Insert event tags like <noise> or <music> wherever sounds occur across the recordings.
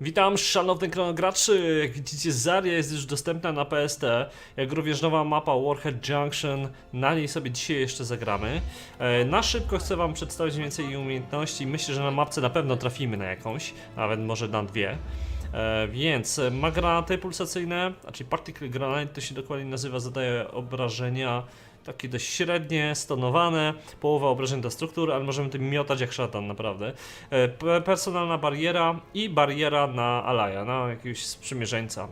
Witam szanownych graczy, jak widzicie Zarya jest już dostępna na PST, jak również nowa mapa Warhead Junction, na niej sobie dzisiaj jeszcze zagramy. E, Na szybko chcę wam przedstawić więcej umiejętności, myślę, że na mapce na pewno trafimy na jakąś, nawet może na dwie. E, więc e, ma granaty pulsacyjne, znaczy particle granate to się dokładnie nazywa, zadaje obrażenia takie dość średnie, stonowane, połowa obrażeń do struktur, ale możemy tym miotać jak szatan naprawdę. E, pe- personalna bariera i bariera na Alaja, na jakiegoś sprzymierzeńca,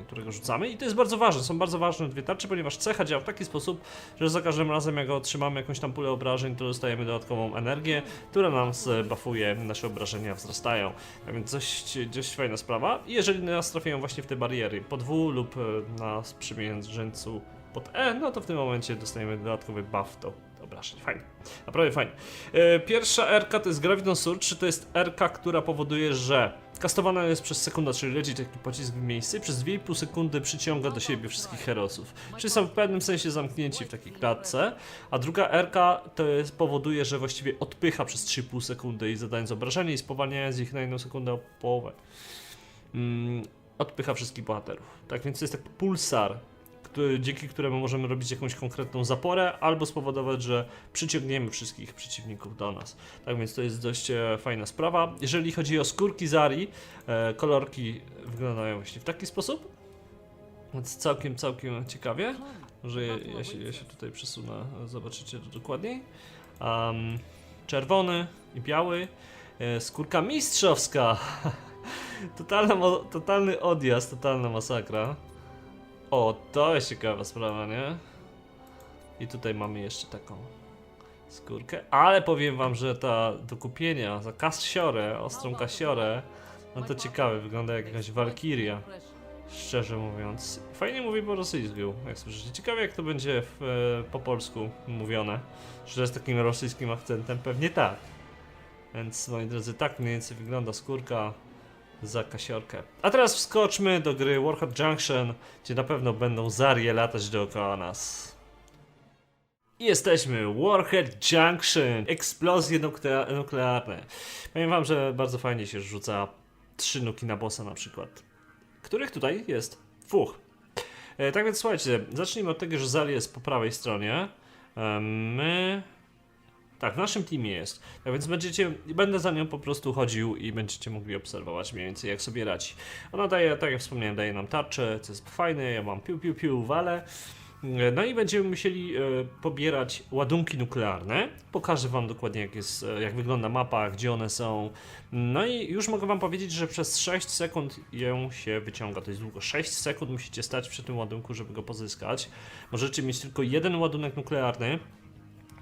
e, którego rzucamy i to jest bardzo ważne, są bardzo ważne dwie tarcze, ponieważ cecha działa w taki sposób, że za każdym razem jak otrzymamy jakąś tam pulę obrażeń, to dostajemy dodatkową energię, która nam zbuffuje, nasze obrażenia wzrastają. A więc dość, dość fajna sprawa. I jeżeli nas trafiają właśnie w te bariery, po dwu lub e, na sprzymierzeńcu pod E, no to w tym momencie dostajemy dodatkowy buff do obrażeń. Fajnie. Naprawdę fajnie. E, Pierwsza RK to jest Graviton Surge, to jest RK, która powoduje, że kastowana jest przez sekundę, czyli leci taki pocisk w miejsce przez 2,5 sekundy przyciąga do siebie wszystkich herosów. Czyli są w pewnym sensie zamknięci w takiej klatce, a druga RK to jest, powoduje, że właściwie odpycha przez 3,5 sekundy i zadając obrażenie i spowalniając ich na jedną sekundę o połowę. Mm, odpycha wszystkich bohaterów. Tak więc to jest taki pulsar, dzięki któremu możemy robić jakąś konkretną zaporę, albo spowodować, że przyciągniemy wszystkich przeciwników do nas. Tak więc to jest dość e, fajna sprawa. Jeżeli chodzi o skórki Zari, e, kolorki wyglądają właśnie w taki sposób. Więc całkiem, całkiem ciekawie, że ja, ja, się, ja się tutaj przesunę, zobaczycie to dokładniej. Um, czerwony i biały. E, skórka mistrzowska. <laughs> Totalna, totalny odjazd, totalna masakra. O, to jest ciekawa sprawa, nie? I tutaj mamy jeszcze taką skórkę, ale powiem wam, że ta do kupienia za kasiorę, ostrą kasiorę, no to ciekawe, wygląda jak jakaś walkiria, szczerze mówiąc. Fajnie mówi po rosyjsku, jak słyszycie. Ciekawe jak to będzie w, e, po polsku mówione, to jest takim rosyjskim akcentem, pewnie tak. Więc moi drodzy, tak mniej więcej wygląda skórka za kasiorkę. A teraz wskoczmy do gry Warhead Junction, gdzie na pewno będą zarie latać dookoła nas. I Jesteśmy, Warhead Junction, eksplozje nuklea- nuklearne. Powiem wam, że bardzo fajnie się rzuca trzy nuki na bossa na przykład, których tutaj jest dwóch. E, tak więc słuchajcie, zacznijmy od tego, że Zali jest po prawej stronie. E, my tak, w naszym teamie jest. Tak więc będziecie, będę za nią po prostu chodził i będziecie mogli obserwować mniej więcej jak sobie radzi. Ona daje, tak jak wspomniałem, daje nam tarczę, co jest fajne, ja mam piu piu piu, wale. No i będziemy musieli e, pobierać ładunki nuklearne. Pokażę wam dokładnie jak, jest, e, jak wygląda mapa, gdzie one są. No i już mogę wam powiedzieć, że przez 6 sekund ją się wyciąga. To jest długo. 6 sekund musicie stać przy tym ładunku, żeby go pozyskać. Możecie mieć tylko jeden ładunek nuklearny.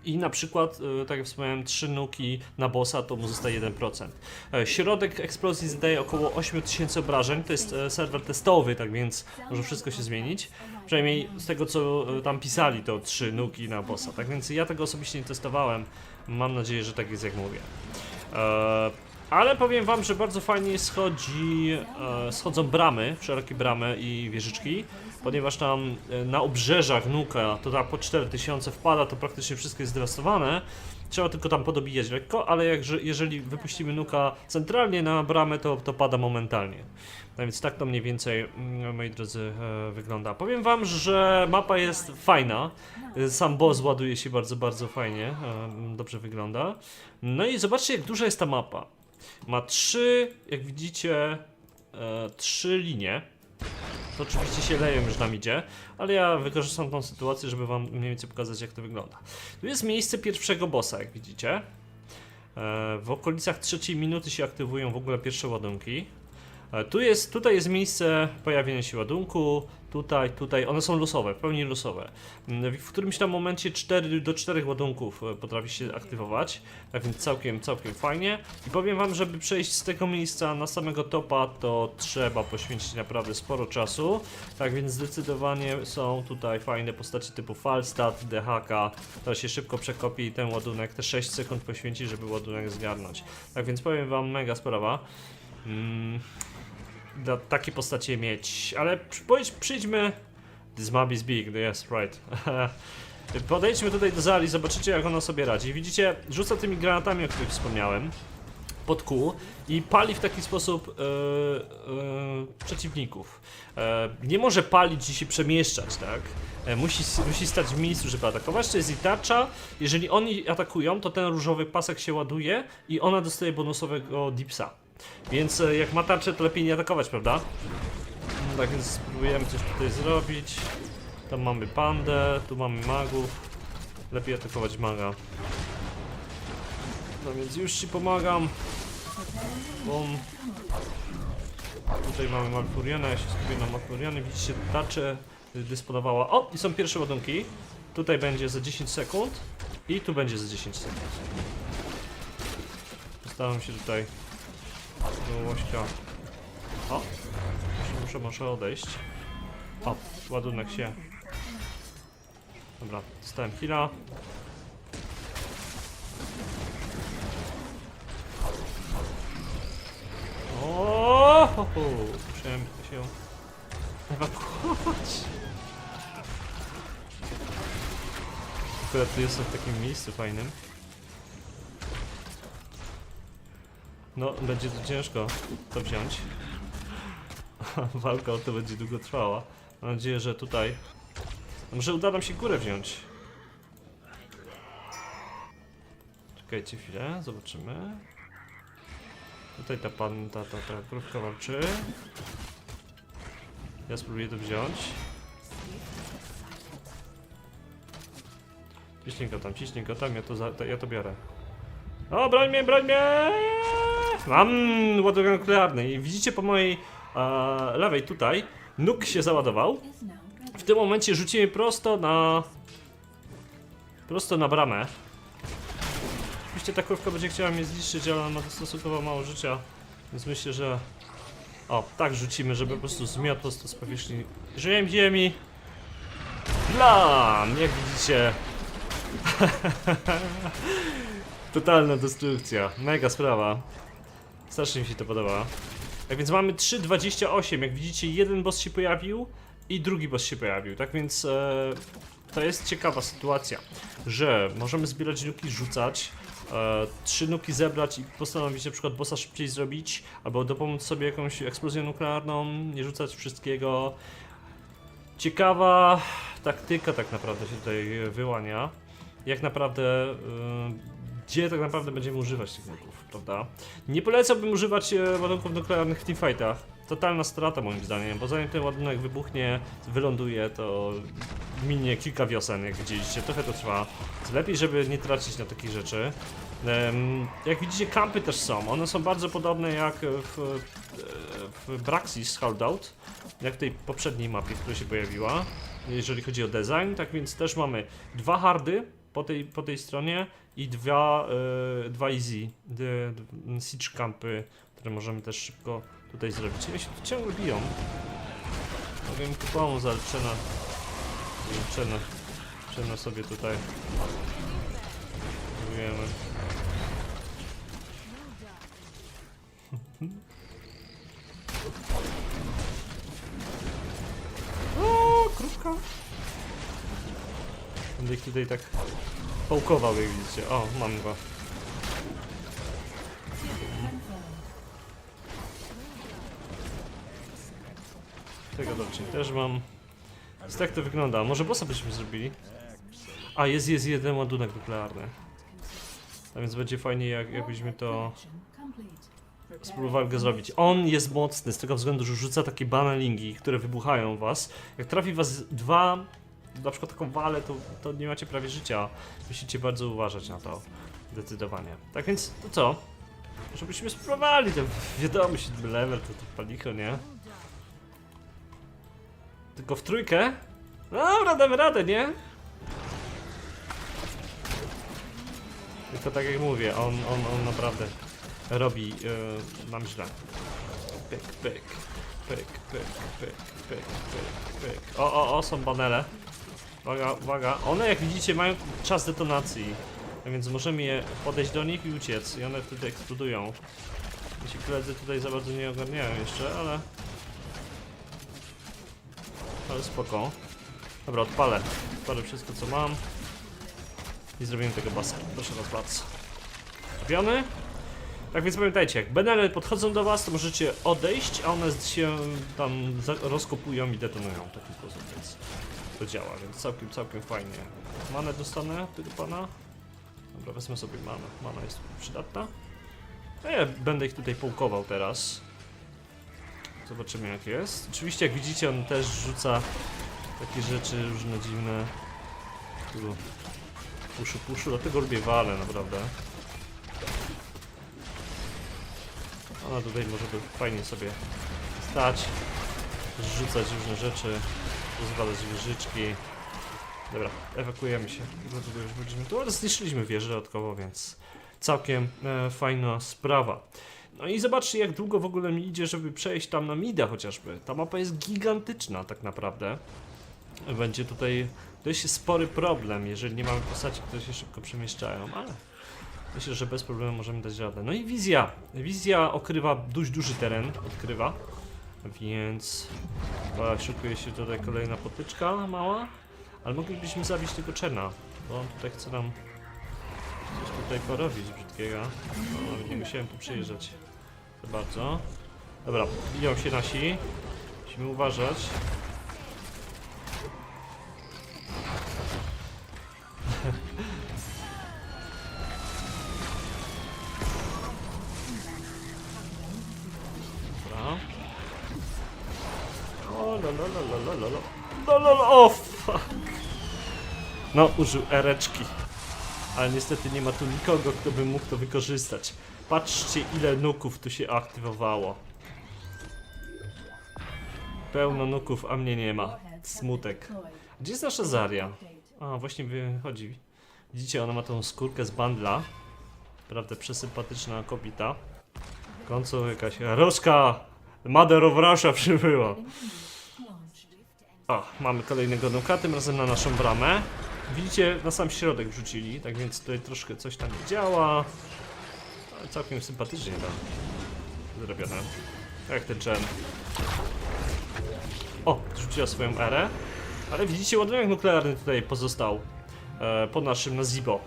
I na przykład, e, tak jak wspomniałem, 3 nuki na bossa to mu zostaje 1%. E, Środek eksplozji zdaje około 8000 obrażeń, to jest e, serwer testowy, tak więc może wszystko się zmienić. Przynajmniej z tego co tam pisali to 3 nuki na bossa, tak więc ja tego osobiście nie testowałem. Mam nadzieję, że tak jest jak mówię. Ale powiem wam, że bardzo fajnie schodzi, schodzą bramy, szerokie bramy i wieżyczki, ponieważ tam e, na obrzeżach nuka to tak po 4000 wpada, to praktycznie wszystko jest zdewastowane. Trzeba tylko tam podobijać lekko, ale jak, jeżeli wypuścimy nuka centralnie na bramę, to, to pada momentalnie. No więc tak to mniej więcej, mm, moi drodzy, e, wygląda. Powiem wam, że mapa jest fajna. E, Sam boss ładuje się bardzo, bardzo fajnie. e, Dobrze wygląda. No i zobaczcie, jak duża jest ta mapa. Ma trzy, jak widzicie, trzy linie. Oczywiście się leją już nam idzie, ale ja wykorzystam tą sytuację, żeby wam mniej więcej pokazać, jak to wygląda. Tu jest miejsce pierwszego bossa, jak widzicie. E, w okolicach trzeciej minuty się aktywują w ogóle pierwsze ładunki. E, Tu jest, tutaj jest miejsce pojawienia się ładunku, tutaj, tutaj, one są losowe, w pełni losowe. Mm, W którymś tam momencie 4 do 4 ładunków e, potrafi się aktywować, tak więc całkiem, całkiem fajnie. I powiem wam, żeby przejść z tego miejsca na samego topa, to trzeba poświęcić naprawdę sporo czasu. Tak więc zdecydowanie są tutaj fajne postacie typu Falstad, DHK, to się szybko przekopi ten ładunek, te 6 sekund poświęci, żeby ładunek zgarnąć. Tak więc powiem wam, mega sprawa. Mm, dla takie postacie mieć, ale powiedz- przyjdźmy. This map is big, yes, right. <laughs> Podejdźmy tutaj do Zali, zobaczycie jak ona sobie radzi. Widzicie, rzuca tymi granatami, o których wspomniałem. pod kół i pali w taki sposób e, e, przeciwników. E, nie może palić i się przemieszczać, tak? E, musi, musi stać w miejscu, żeby atakować. To jest jej tarcza. Jeżeli oni atakują, to ten różowy pasek się ładuje i ona dostaje bonusowego dipsa. Więc e, jak ma tarczę, to lepiej nie atakować, prawda? No Tak więc spróbujemy coś tutaj zrobić. Tam mamy pandę, tu mamy magów. Lepiej atakować maga. No więc już ci pomagam. Bum. Tutaj mamy Malfuriana, ja się skupię na Malfurianie. Widzicie, tarczę dysponowała. O, i są pierwsze ładunki. Tutaj będzie za 10 sekund. I tu będzie za 10 sekund. Postaram się tutaj do. O, muszę, muszę, odejść. O, ładunek się. Dobra, dostałem chwila. O, ho, ho. Musiałem się ewakuować. Akurat tu jestem w takim miejscu fajnym. No, będzie to ciężko to wziąć. <laughs> Walka o to będzie długo trwała. Mam nadzieję, że tutaj... Może uda nam się górę wziąć. Czekajcie chwilę, zobaczymy. Tutaj ta pan, ta, ta, ta krówka walczy. Ja spróbuję to wziąć. Ciśnij go tam, ciśnij go tam, ja to, za, to, ja to biorę. O, broń mnie, broń mnie! Mam ładunek nuklearny i widzicie po mojej e, lewej tutaj, nóg się załadował. W tym momencie rzucimy prosto na... Prosto na bramę. Oczywiście ta krówka będzie chciała mnie zniszczyć, ale ma stosunkowo mało życia. Więc myślę, że... O, tak rzucimy, żeby po prostu zmiotł po prostu z powierzchni ziemi. ziemi. Blam! Jak widzicie... <laughs> Totalna destrukcja. Mega sprawa. Strasznie mi się to podoba. Tak więc mamy 3.28. Jak widzicie, jeden boss się pojawił i drugi boss się pojawił. Tak więc e, to jest ciekawa sytuacja, że możemy zbierać nuki, rzucać. E, trzy nuki zebrać i postanowić na przykład bossa szybciej zrobić, albo dopomóc sobie jakąś eksplozją nuklearną, nie rzucać wszystkiego. Ciekawa taktyka tak naprawdę się tutaj wyłania. Jak naprawdę, e, gdzie tak naprawdę będziemy używać tych nuków, prawda? Nie polecałbym używać e, ładunków nuklearnych w teamfightach. Totalna strata moim zdaniem, bo zanim ten ładunek wybuchnie, wyląduje, to minie kilka wiosen, jak widzieliście, trochę to trwa. Lepiej, żeby nie tracić na takich rzeczy. Jak widzicie, kampy też są. One są bardzo podobne jak w, w Braxis Holdout, jak w tej poprzedniej mapie, która się pojawiła, jeżeli chodzi o design. Tak więc też mamy dwa hardy po tej, po tej stronie i dwa, e, dwa easy, de, de, siege campy, które możemy też szybko tutaj zrobić. Ja się tu ciągle biją. Mogę tu pomóc, ale Czena, Czena sobie tutaj próbujemy. <laughs> O, krówka. Będę ich tutaj tak połkował, jak widzicie. O, mam go. Tego dobrze też mam. Więc tak to wygląda. Może bossa byśmy zrobili? A, jest, jest jeden ładunek nuklearny. A więc będzie fajnie, jak, jakbyśmy to spróbowali go zrobić. On jest mocny z tego względu, że rzuca takie banalingi, które wybuchają was. Jak trafi was dwa, na przykład taką walę, to, to nie macie prawie życia. Musicie bardzo uważać na to. Zdecydowanie. Tak więc, to co? Żebyśmy spróbowali, to wiadomo, siódmy level, to, to paliko, nie? Tylko w trójkę? Dobra, damy radę, nie? Tylko tak jak mówię, on, on, on naprawdę robi yy, nam źle. Pyk, pyk, pyk, pyk, pyk, pyk, pyk, pyk. O, o, o, są panele. Uwaga, uwaga. One jak widzicie mają czas detonacji. A więc możemy je podejść do nich i uciec. I one wtedy eksplodują. Ci koledzy tutaj za bardzo nie ogarniają jeszcze, ale... Ale spoko. Dobra, odpalę. Odpalę wszystko co mam. I zrobimy tego basa. Proszę was bardzo. Robiony. Tak więc pamiętajcie, jak Benele podchodzą do was, to możecie odejść, a one się tam rozkopują i detonują w taki sposób, więc to działa, więc całkiem, całkiem fajnie. Manę dostanę tego pana? Dobra, wezmę sobie manę. Mana jest przydatna. A ja będę ich tutaj połkował teraz. Zobaczymy jak jest. Oczywiście jak widzicie on też rzuca takie rzeczy różne dziwne. Tu puszu puszu, dlatego lubię wale naprawdę. Ona tutaj może by fajnie sobie stać, rzucać różne rzeczy, rozwalać wieżyczki. Dobra, ewakuujemy się. Już będziemy tu, ale zniszczyliśmy wieżę dodatkowo, więc całkiem e, fajna sprawa. No i zobaczcie jak długo w ogóle mi idzie, żeby przejść tam na Mida chociażby. Ta mapa jest gigantyczna tak naprawdę. Będzie tutaj dość spory problem, jeżeli nie mamy postaci, które się szybko przemieszczają, ale myślę, że bez problemu możemy dać radę. No i wizja. Wizja okrywa dość duży teren, odkrywa, więc chyba szykuje się tutaj kolejna potyczka mała, ale moglibyśmy zabić tego Czerna, bo on tutaj chce nam coś tutaj porobić brzydkiego. No, nawet nie musiałem tu przyjeżdżać za bardzo. Dobra, biją się nasi. Musimy uważać. O, la, la, la, la, la, la, la. La, la, la. O, fuck. No, użył ereczki. Ale niestety nie ma tu nikogo, kto by mógł to wykorzystać. Patrzcie, ile nuków tu się aktywowało. Pełno nuków, a mnie nie ma. Smutek. Gdzie jest nasza Zaria? A, właśnie wychodzi. Widzicie, ona ma tą skórkę z bandla. Prawda, przesympatyczna kobita. W końcu jakaś Roszka! Mother of Russia przybyła. O, mamy kolejnego nuka, tym razem na naszą bramę. Widzicie, na sam środek wrzucili, tak więc tutaj troszkę coś tam nie działa. Ale całkiem sympatycznie tam zrobione. Jak ten Chen. O, rzuciła swoją erę. Ale widzicie, ładunek nuklearny tutaj pozostał e, po naszym Nazibo.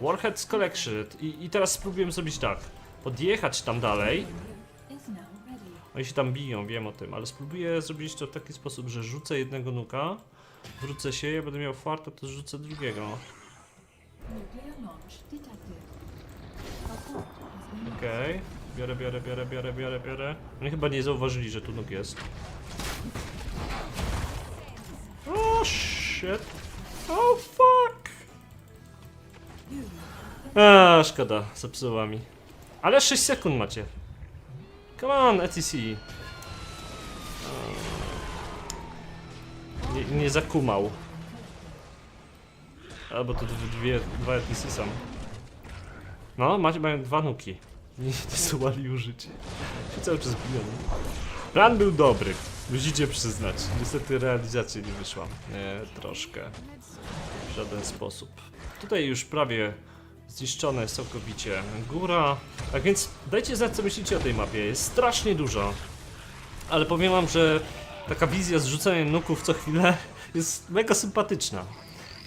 Warheads Collection. I, I teraz spróbujemy zrobić tak. Podjechać tam dalej. Oni się tam biją, wiem o tym, ale spróbuję zrobić to w taki sposób, że rzucę jednego nuka, wrócę się, ja będę miał farta, to rzucę drugiego. Okej, biorę, biorę, biorę, biorę, biorę, biorę. Oni chyba nie zauważyli, że tu nóg jest. Oh shit. Oh fuck. A, szkoda, zepsuła mi. Ale 6 sekund macie. Come on, ETC. Nie, nie zakumał. Albo to dwie, dwa ETC są. No, macie, mają dwa nuki. Nie zdołali użyć. Się cały czas biją. Plan był dobry, musicie przyznać. Niestety realizacja nie wyszła. Nie, troszkę. W żaden sposób. Tutaj już prawie zniszczone jest całkowicie góra. Tak więc dajcie znać co myślicie o tej mapie. Jest strasznie dużo. Ale powiem wam, że taka wizja z rzucaniem nuków co chwilę <laughs> jest mega sympatyczna.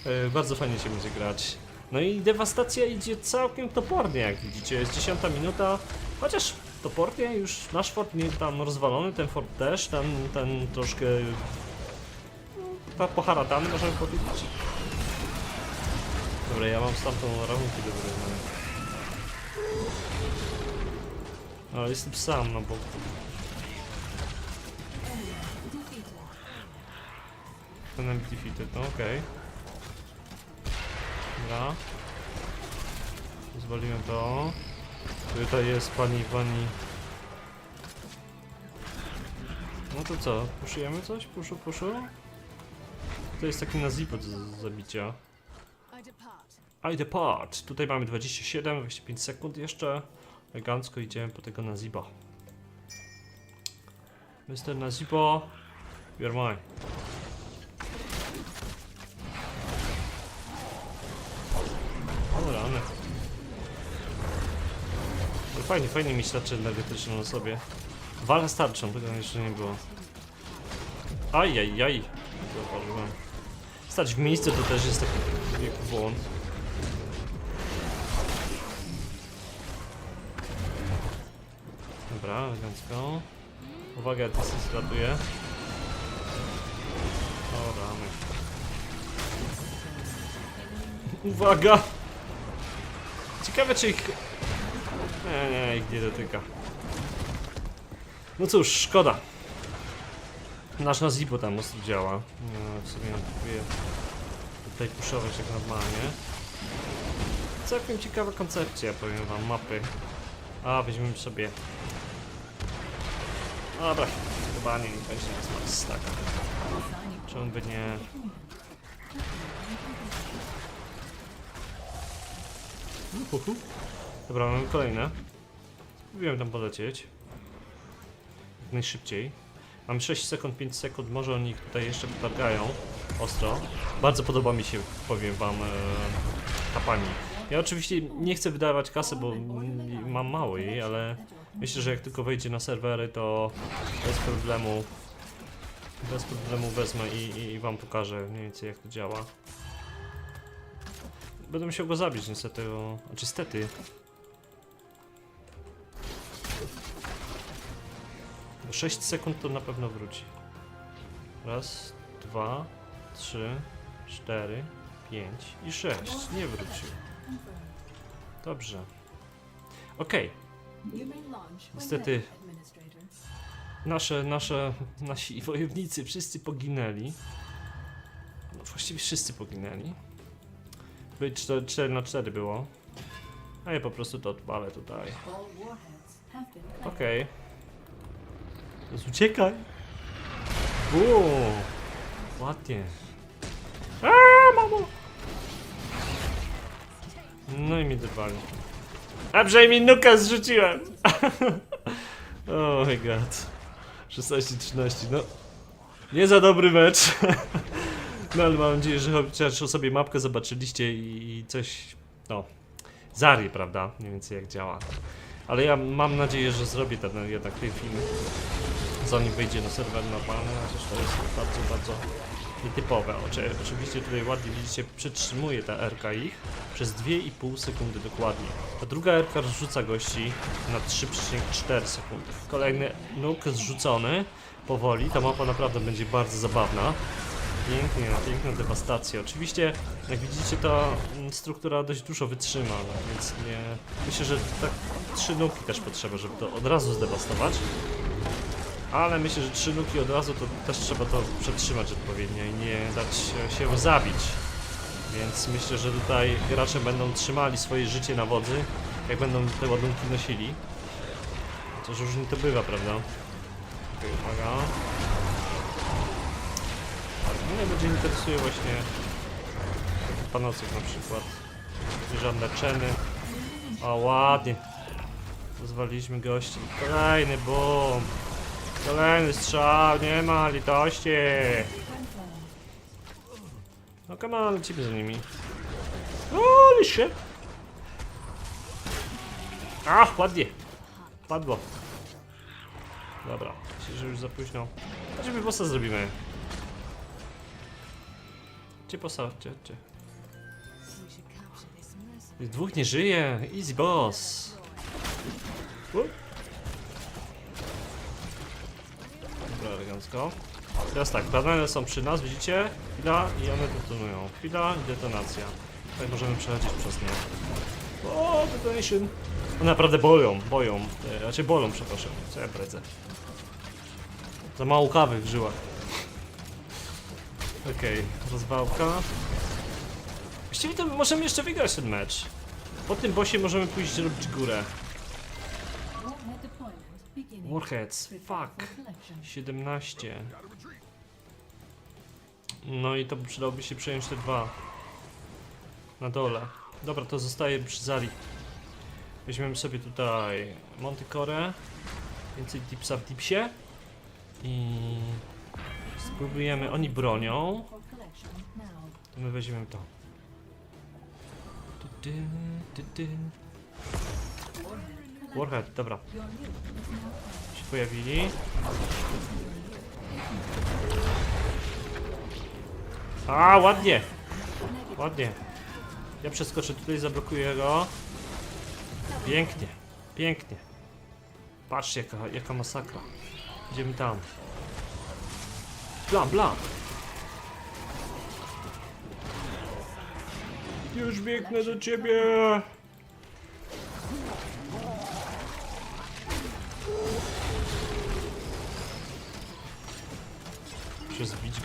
E, bardzo fajnie się będzie grać. No i dewastacja idzie całkiem topornie, jak widzicie. Jest 10 minuta, chociaż topornie już nasz fort nie tam rozwalony, ten fort też, ten, ten troszkę no, poharatany możemy powiedzieć. Dobra, ja mam stamtąd rachunki do wyrównania. Ale jestem sam na boku. Ten defeated, no okej. Dobra. Zwaliłem to. Tutaj jest pani, pani. No to co, puszujemy coś? Puszu, puszu? To jest taki na zipo do zabicia. I depart. Tutaj mamy 27, 25 sekund jeszcze. Elegancko idziemy po tego Naziba. Mr. Nazibo, you're mine. O rany. Ale fajnie, fajnie mieć tarczę energetyczną na sobie. Wala starczą, tego jeszcze nie było. Ajajaj, zauważyłem. Stać w miejscu to też jest taki wielki błąd. Dobra, elegancko. Uwaga, Disy zlatuje. O ramy. Uwaga! Ciekawe czy ich... Nie, nie, ich nie dotyka. No cóż, szkoda. Nasz na zipo tam mocno działa. No, w sumie próbuję tutaj puszować jak normalnie. Całkiem ciekawa koncepcja, powiem wam, mapy. A, weźmiemy sobie... Dobra, chyba nie, nie będzie nas max tak. Czemu by nie... Uhuhu. Dobra, mamy kolejne. Spróbujemy tam polecieć. Jak najszybciej. Mam 6 sekund, 5 sekund, może oni tutaj jeszcze potargają ostro. Bardzo podoba mi się, powiem wam, e, ta pani. Ja oczywiście nie chcę wydawać kasy, bo mam mało jej, ale myślę, że jak tylko wejdzie na serwery, to bez problemu bez problemu wezmę i, i, i wam pokażę mniej więcej jak to działa. Będę musiał go zabić niestety, o... znaczy stety. Bo 6 sekund to na pewno wróci. Raz, dwa, trzy, cztery, pięć i sześć. Nie wrócił. Dobrze. Okej. Niestety nasze, nasze, nasi wojownicy wszyscy poginęli. No właściwie wszyscy poginęli. By 4, 4 na 4 było. A ja po prostu to odpalę tutaj. Okej. Teraz uciekaj. Uuu, ładnie. Aaa, mamo! No i mi dywali. A przynajmniej nukę zrzuciłem! <laughs> oh my god. 16-13, no. Nie za dobry mecz. <laughs> No ale mam nadzieję, że chociaż sobie mapkę zobaczyliście i coś, no, Zari, prawda? Mniej więcej jak działa. Ale ja mam nadzieję, że zrobię ten jednak ten film, zanim wyjdzie na serwer normalny, chociaż to jest bardzo, bardzo nietypowe. Oczy, oczywiście tutaj ładnie widzicie, przytrzymuje ta RK ich przez 2,5 sekundy dokładnie. Ta druga RK rzuca gości na 3,4 sekundy. Kolejny nuk zrzucony powoli. Ta mapa naprawdę będzie bardzo zabawna. Pięknie, piękna dewastacja. Oczywiście, jak widzicie, ta mm, struktura dość dużo wytrzyma, no, więc nie... Myślę, że tak trzy nuki też potrzeba, żeby to od razu zdewastować. Ale myślę, że trzy nuki od razu to też trzeba to przetrzymać odpowiednio i nie dać się zabić. Więc myślę, że tutaj gracze będą trzymali swoje życie na wodzy, jak będą te ładunki nosili. Chociaż różnie to bywa, prawda? Okej, uwaga. Mnie najbardziej interesuje właśnie panocek na przykład. Żadne czeny. O, ładnie. Pozwoliliśmy gości. Kolejny bomb. Kolejny strzał, nie ma litości. No come on, lecimy za nimi. O, się. Ach, ładnie. Padło. Dobra, myślę, że już za późno. Chodźmy bossa zrobimy. Gdzie bossa? Gdzie, gdzie? Dwóch nie żyje. Easy boss. Elegancko. Teraz tak, banany są przy nas, widzicie? Chwila i one detonują. Chwila i detonacja. Tutaj możemy przechodzić przez nie. O, detonation! One naprawdę boją, boją. E, Znaczy bolą, przepraszam. Co ja predzę? Za mało kawy w żyłach. Okej, rozwałka. Właściwie to możemy jeszcze wygrać ten mecz. Po tym bossie możemy pójść robić górę. Warheads, fuck. 17. No i to przydałoby się przejąć te dwa. Na dole. Dobra, to zostaje przy Zali. Weźmiemy sobie tutaj Montycore. Więcej dipsa w dipsie. I spróbujemy. Oni bronią. To my weźmiemy to. Du, du, du, du. Warhead, dobra. Się pojawili. A, ładnie! Ładnie. Ja przeskoczę tutaj, zablokuję go. Pięknie, pięknie. Patrzcie jaka, jaka masakra. Idziemy tam. Blam, blam. Już biegnę do ciebie.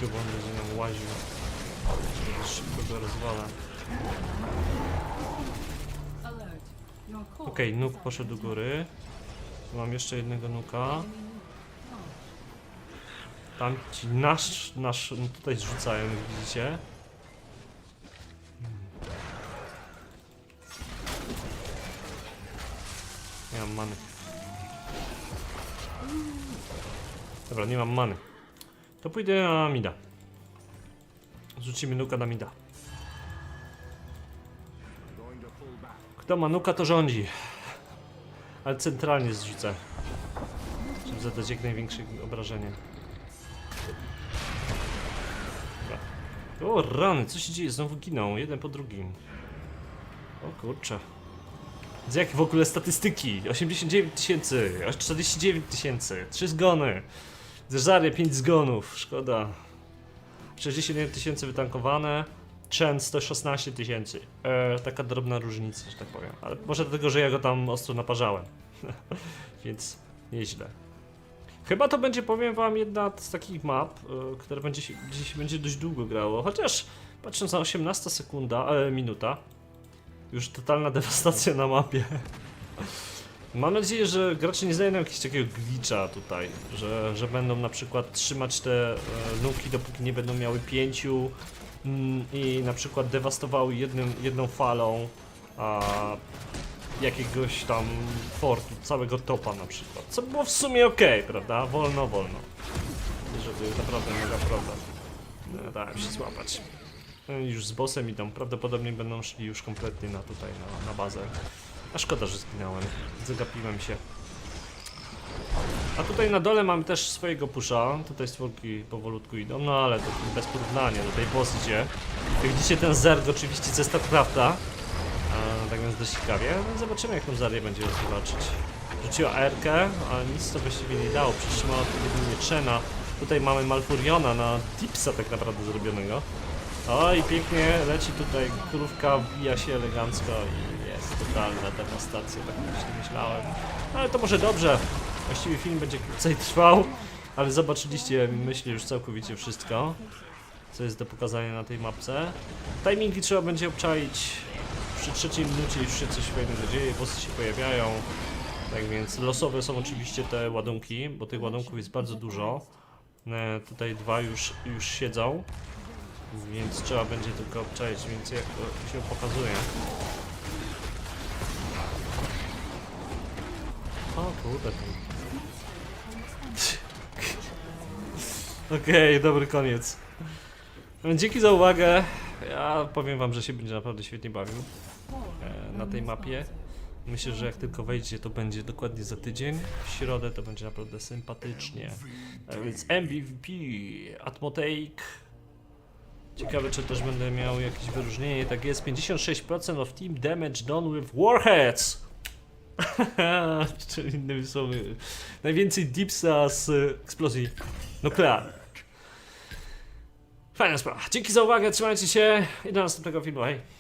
Bo on będzie nam łaził. Szybko go rozwala. Okej, nóg poszedł do góry. Mam jeszcze jednego nuka. Tam ci nasz, nasz no tutaj zrzucają, widzicie. Nie mam many. Dobra, nie mam many. To pójdę na mida. Zrzucimy nuka na mida. Kto ma nuka, to rządzi. Ale centralnie zrzucę. Żeby zadać jak największe obrażenie. O rany, co się dzieje? Znowu giną, jeden po drugim. O kurczę. Widzę jakie w ogóle statystyki. 89 tysięcy, aż 49 tysięcy, 3 zgony. Zeżarje 5 zgonów, szkoda. 61 tysięcy wytankowane. Chen 116 tysięcy. E, taka drobna różnica, że tak powiem. Ale może dlatego, że ja go tam ostro naparzałem. <laughs> Więc nieźle. Chyba to będzie, powiem wam, jedna z takich map, e, która będzie się, gdzieś będzie dość długo grało. Chociaż patrząc na 18 sekunda, e, minuta, już totalna <laughs> dewastacja na mapie. Mam nadzieję, że gracze nie znajdą jakiegoś takiego glitcha tutaj, że, że będą na przykład trzymać te e, dopóki nie będą miały pięciu mm, i na przykład dewastowały jednym, jedną falą a, jakiegoś tam fortu, całego topa na przykład. Co było w sumie ok, prawda? Wolno, wolno. Żeby naprawdę mega problem. No, dałem się złapać. I już z bossem idą, prawdopodobnie będą szli już kompletnie na tutaj, na, na bazę. A szkoda, że zginąłem. Zagapiłem się. A tutaj na dole mamy też swojego pusza. Tutaj stworki powolutku idą, no ale to bez porównania. Tutaj boss idzie. Jak widzicie ten zerg oczywiście ze StarCrafta. A, tak więc dość ciekawie. No, zobaczymy jak tą Zarię będzie zobaczyć. Rzuciła R-kę, ale nic to właściwie nie dało. Przytrzymała jedynie Chena. Tutaj mamy Malfuriona na Dipsa tak naprawdę zrobionego. O i pięknie leci tutaj krówka, wbija się elegancko i jest totalna dewastacja, tak myślałem. Ale to może dobrze, właściwie film będzie krócej <laughs> trwał, ale zobaczyliście, myślę, już całkowicie wszystko, co jest do pokazania na tej mapce. Timingi trzeba będzie obczaić, przy trzeciej minucie już się coś fajnego dzieje, bossy się pojawiają, tak więc losowe są oczywiście te ładunki, bo tych ładunków jest bardzo dużo. E, Tutaj dwa już, już siedzą. Więc trzeba będzie tylko obczaić więcej jak się pokazuje. O kurde. Okej, dobry koniec. Dzięki za uwagę. Ja powiem wam, że się będzie naprawdę świetnie bawił e, na tej mapie. Myślę, że jak tylko wejdzie, to będzie dokładnie za tydzień. W środę to będzie naprawdę sympatycznie. A więc MVP, Atmotake. Ciekawe, czy też będę miał jakieś wyróżnienie. Tak jest, 56% of team damage done with warheads. <laughs> Czyli innymi słowy, najwięcej dipsa z eksplozji nuklearnych. Fajna sprawa. Dzięki za uwagę, trzymajcie się i do następnego filmu. Hej.